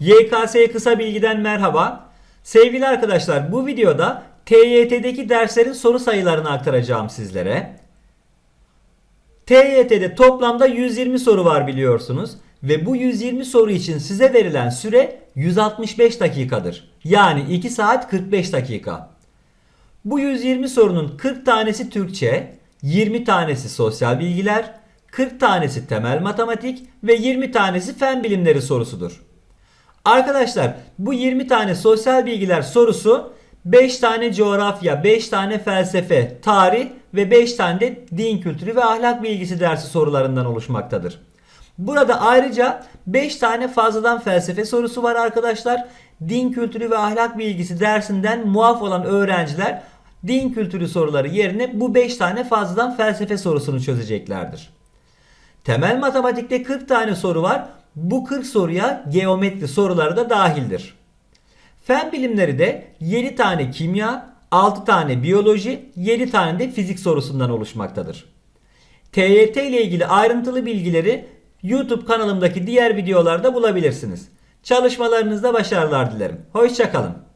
YKS kısa bilgiden merhaba. Sevgili arkadaşlar bu videoda TYT'deki derslerin soru sayılarını aktaracağım sizlere. TYT'de toplamda 120 soru var biliyorsunuz ve bu 120 soru için size verilen süre 165 dakikadır. Yani 2 saat 45 dakika. Bu 120 sorunun 40 tanesi Türkçe, 20 tanesi sosyal bilgiler, 40 tanesi temel matematik ve 20 tanesi fen bilimleri sorusudur. Arkadaşlar bu 20 tane sosyal bilgiler sorusu 5 tane coğrafya, 5 tane felsefe, tarih ve 5 tane de din kültürü ve ahlak bilgisi dersi sorularından oluşmaktadır. Burada ayrıca 5 tane fazladan felsefe sorusu var arkadaşlar. Din kültürü ve ahlak bilgisi dersinden muaf olan öğrenciler din kültürü soruları yerine bu 5 tane fazladan felsefe sorusunu çözeceklerdir. Temel matematikte 40 tane soru var. Bu 40 soruya geometri soruları da dahildir. Fen bilimleri de 7 tane kimya, 6 tane biyoloji, 7 tane de fizik sorusundan oluşmaktadır. TYT ile ilgili ayrıntılı bilgileri YouTube kanalımdaki diğer videolarda bulabilirsiniz. Çalışmalarınızda başarılar dilerim. Hoşçakalın.